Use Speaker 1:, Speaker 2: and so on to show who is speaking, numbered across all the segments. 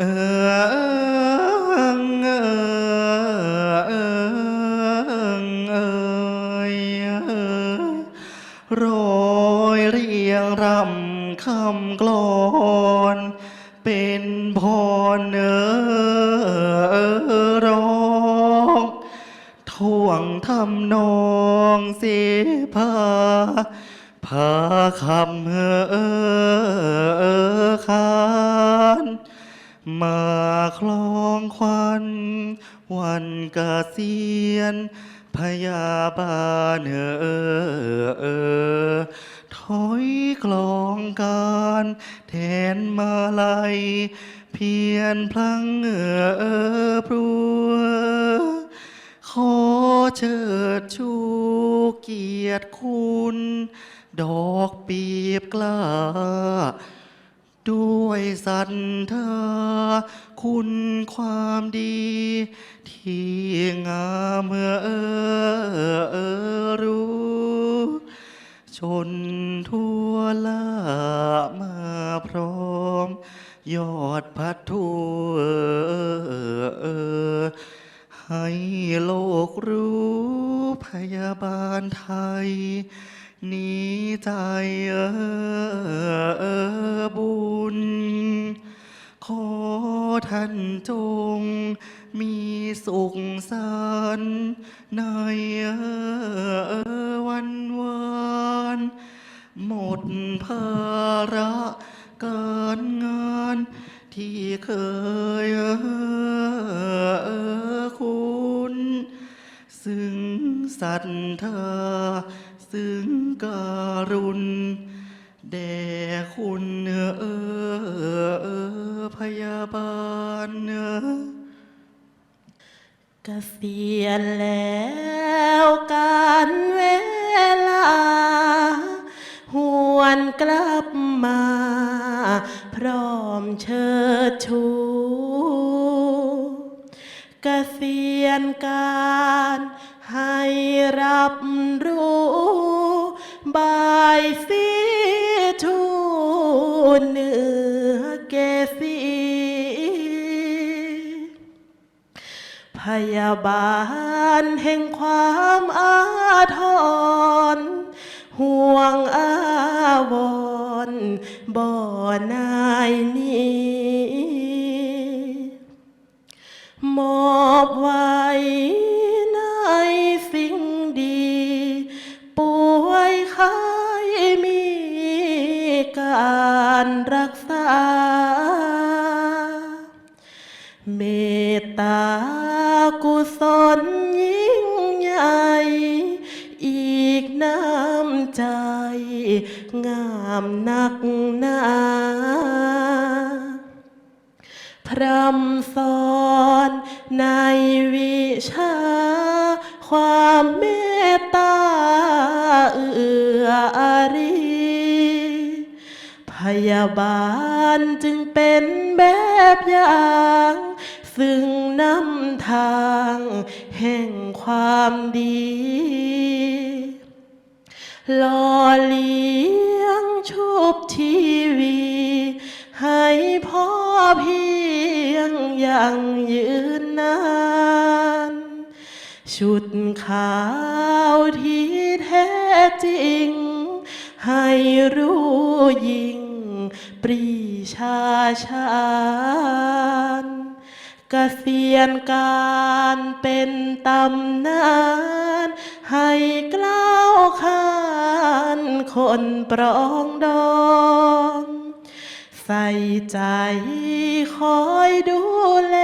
Speaker 1: เเออเออถอยกลองการแทนมาลัย เพียนพลังเออเออพรัวขอเชิดชูเกียรติคุณ ดอกปีบกล้า ด้วยศรัทธาคุณความดี ที่งามเมื่อเออเออรู้ ชนทั่วละมาพร้อม ยอดพัดทั่วเออให้โลกรู้พยาบาลไทย นี้ใจเออ ท่านจง มีสุขสันต์ในเอ่อเอ่อวันวานหมดภาระการงานที่เคยเอ่อเอ่อคุณซึ่งศรัทธาซึ่งการุณแด่คุณเอ่อเอ่อเอ่อพยาบาล เอ่อ
Speaker 2: เกษียณแล้วการเวลา หวนกลับมา พร้อมเชิดชูเกษียณการให้รับรู้บายสีทูเนื้อเกษี พยาบาลแห่งความอาทร ห่วงอาวรณ์บ่อนายนี้มอบไว้ในสิ่งดี ป่วยไข้มีการรักษา เมตตา กุศลยิ่งใหญ่ อีกน้ำใจ งามนักหนาพรำสอนในวิชา ความเมตตาเอื้ออารีพยาบาลจึงเป็นแบบอย่าง ซึ่งนำทางแห่งความดีหล่อเลี้ยงชุบทีวี ให้พ่อเพียงยังยืนนานชุดขาวที่แท้จริง ให้รู้ยิ่ง ปรีชาชาญ กษียณการเป็นตำนาน ให้กล้าวขานคนปรองดองใส่ใจคอยดูแล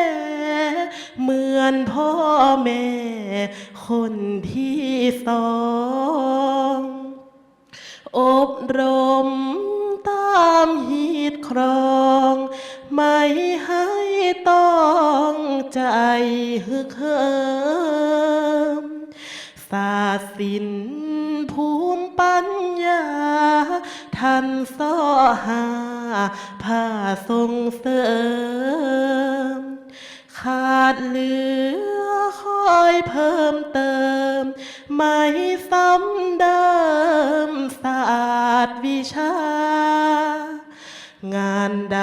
Speaker 2: เหมือนพ่อแม่ คนที่สอง อบรมามหีดครอง ไม่ให้ต้องใจฮึกเหิมศาสินภูมิปัญญาท่านสอหาผ้าทรงเสริม ขาดเหลือคอยเพิ่มเติม ไม่ซ้ำเดิมศาสตร์วิชา งานใด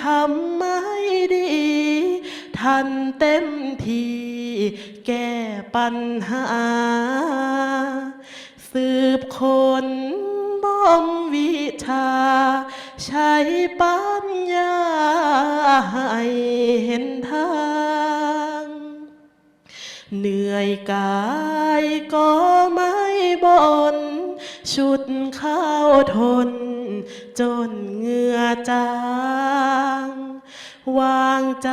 Speaker 2: ทำไม่ดี ทันเต็มทีแก้ปัญหา สืบคนบ่มวิชา ใช้ปัญญาให้เห็นทาง เหนื่อยกายก็ไม่บนชุดข้าวทน จนเหงื่อจาง วางใจ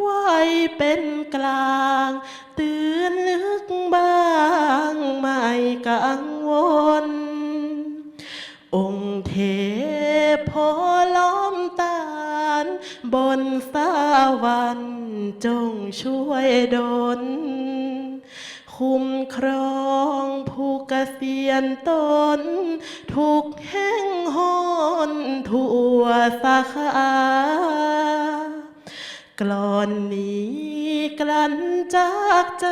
Speaker 2: ไว้เป็นกลาง ตื่นนึกบ้างไม่กังวล องค์เท พพอล้อมตาล บนสวรรค์จงช่วยดลคุ้มครองผู้เกษียณตน ทุกแห่งหนทั่วสาขากลอนนี้กลั้นจากใจ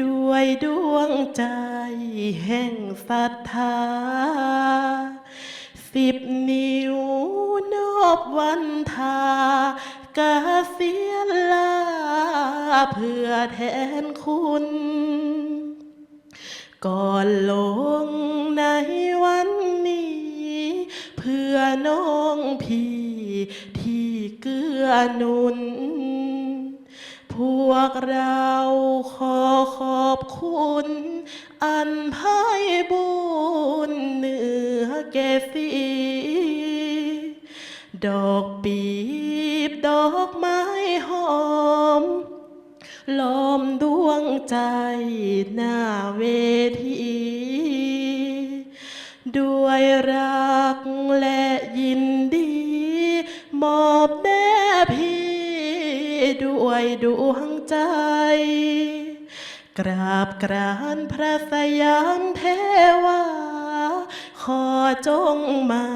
Speaker 2: ด้วยดวงใจแห่งศรัทธา สิบนิ้วนอบวันทากาเสียลาเพื่อแทนคุณ ก่อนลงในวันนี้ เพื่อน้องพี่ที่เกื้อหนุน พวกเราขอขอบคุณ อันไพ่บุญเหนือแก่สีดอกปีบดอกไม้หอม ล้อมดวงใจหน้าเวที ด้วยรักและยินดี มอบแด่พี่ ด้วยดวงใจ กราบกรานพระสยามเทวา ขอจงมา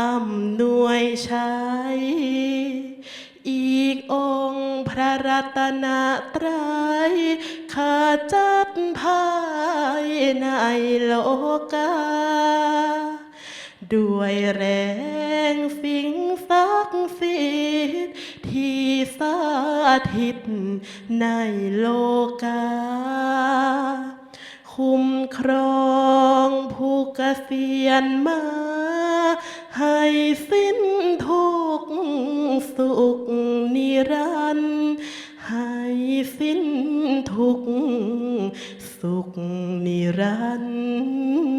Speaker 2: อำนวยชัยอีกองค์พระรัตนตรัยข้าจัดภายในโลกา ด้วยแรงสิ่งศักดิ์สิทธิ์ ที่สาถิตในโลกา คุ้มครองผู้เกษียณมา ให้สิ้นทุกสุขนิรันดร์ให้สิ้นทุกสุขนิรันดร์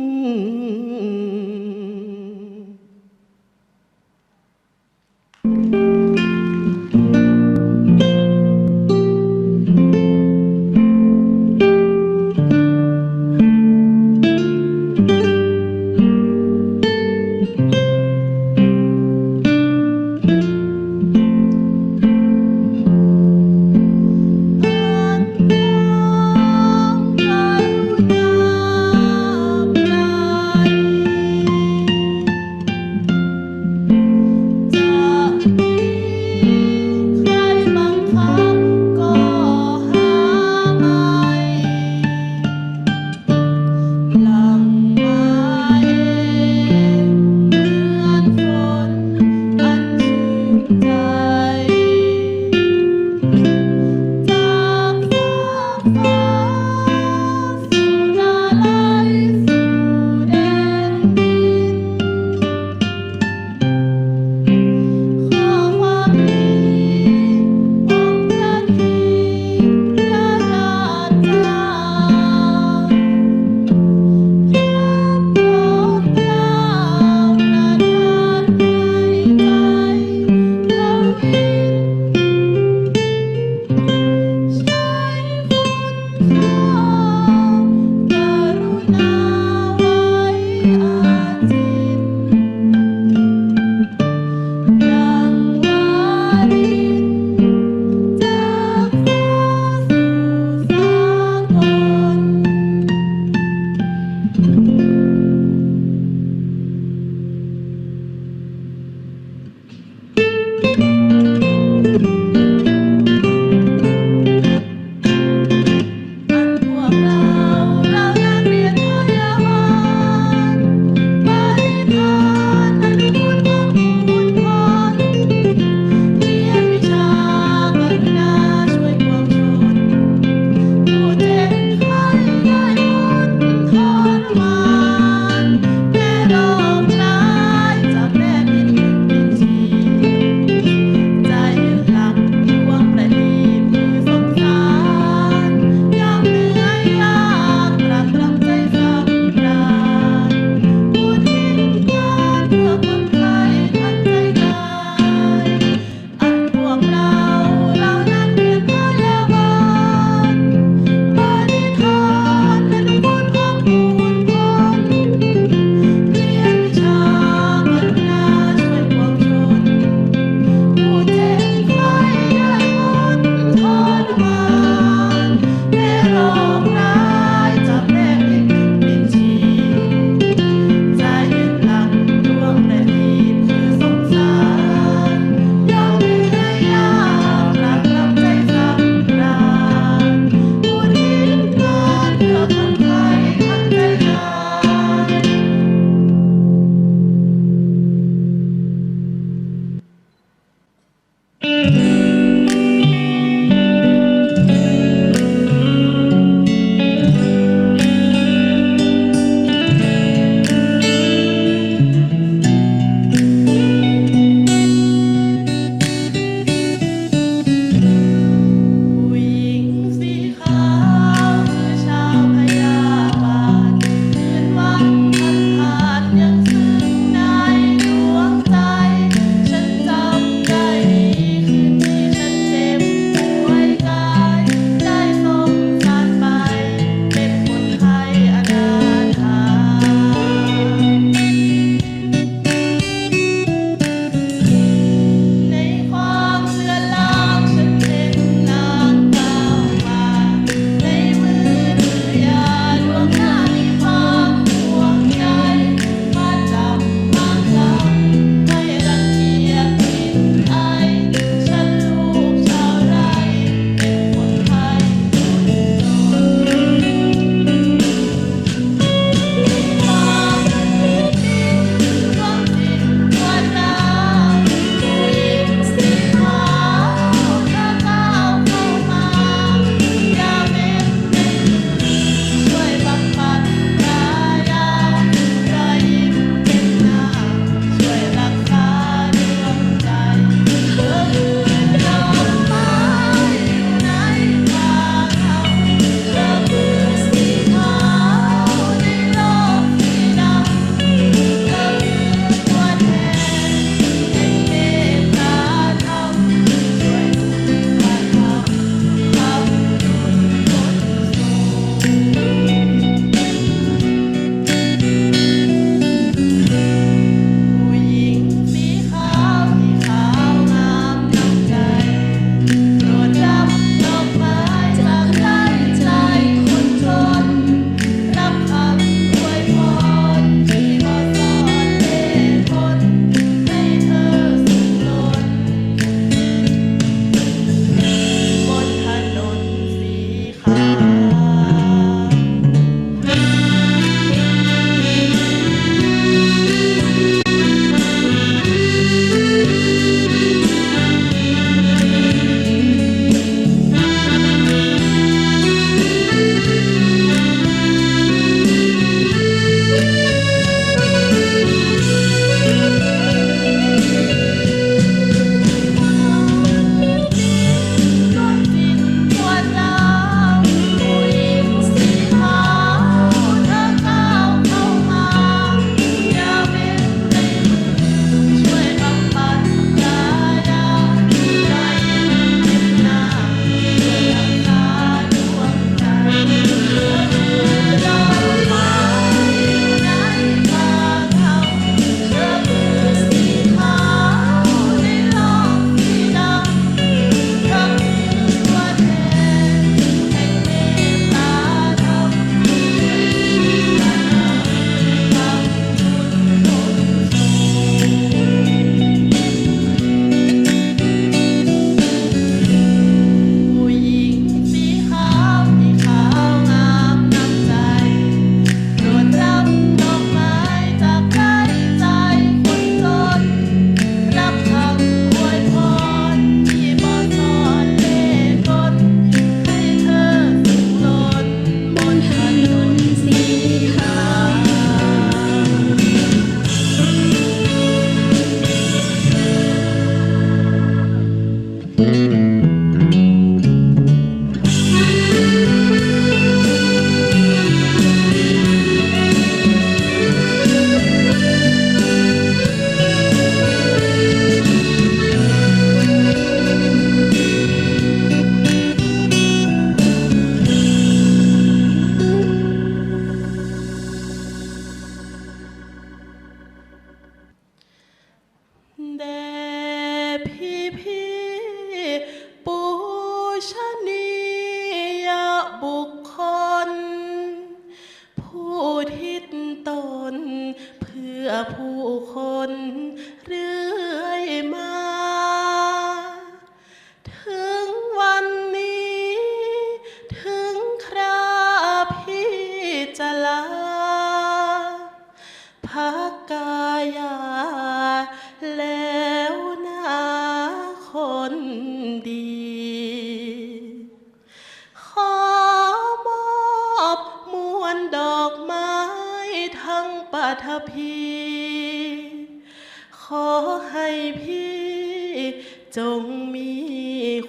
Speaker 2: จงมี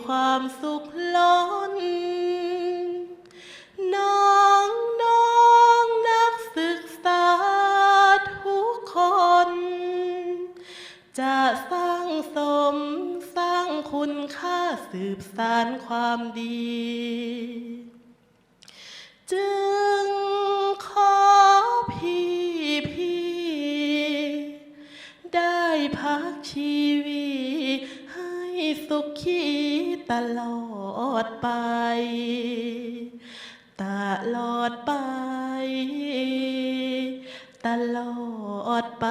Speaker 2: ความสุขล้น น้องน้องนักศึกษาทุกคน จะสร้างสมสร้างคุณค่าสืบสานความดี จึงขอพี่พี่ได้พักชีวิต สุขีตลอดไป ตลอดไป ตลอดไป